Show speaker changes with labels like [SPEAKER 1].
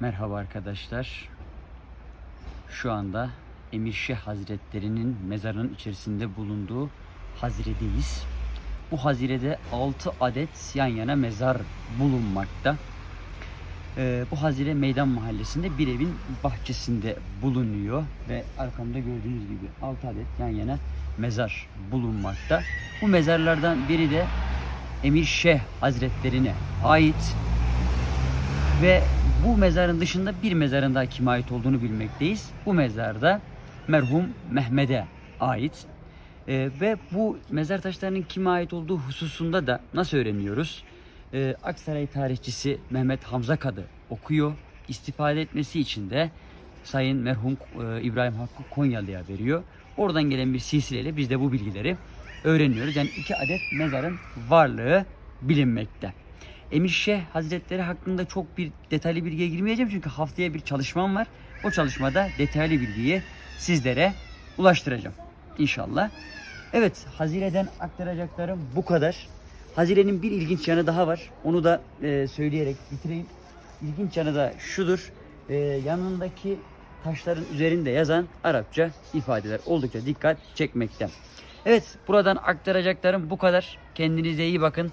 [SPEAKER 1] Merhaba arkadaşlar. Şu anda Emir Şeyh Hazretleri'nin mezarının içerisinde bulunduğu haziredeyiz. Bu hazirede 6 adet yan yana mezar bulunmakta. Ee, bu hazire Meydan Mahallesi'nde bir evin bahçesinde bulunuyor ve arkamda gördüğünüz gibi 6 adet yan yana mezar bulunmakta. Bu mezarlardan biri de Emir Hazretlerine ait ve bu mezarın dışında bir mezarın daha kime ait olduğunu bilmekteyiz. Bu mezarda merhum Mehmet'e ait. Ee, ve bu mezar taşlarının kime ait olduğu hususunda da nasıl öğreniyoruz? Ee, Aksaray tarihçisi Mehmet Hamza Kadı okuyor. İstifade etmesi için de Sayın merhum e, İbrahim Hakkı Konyalı'ya veriyor. Oradan gelen bir silsileyle biz de bu bilgileri öğreniyoruz. Yani iki adet mezarın varlığı bilinmekte. Emir Şeyh Hazretleri hakkında çok bir detaylı bilgiye girmeyeceğim çünkü haftaya bir çalışmam var. O çalışmada detaylı bilgiyi sizlere ulaştıracağım inşallah. Evet Hazire'den aktaracaklarım bu kadar. Hazire'nin bir ilginç yanı daha var. Onu da e, söyleyerek bitireyim. İlginç yanı da şudur. E, yanındaki taşların üzerinde yazan Arapça ifadeler oldukça dikkat çekmekte. Evet buradan aktaracaklarım bu kadar. Kendinize iyi bakın.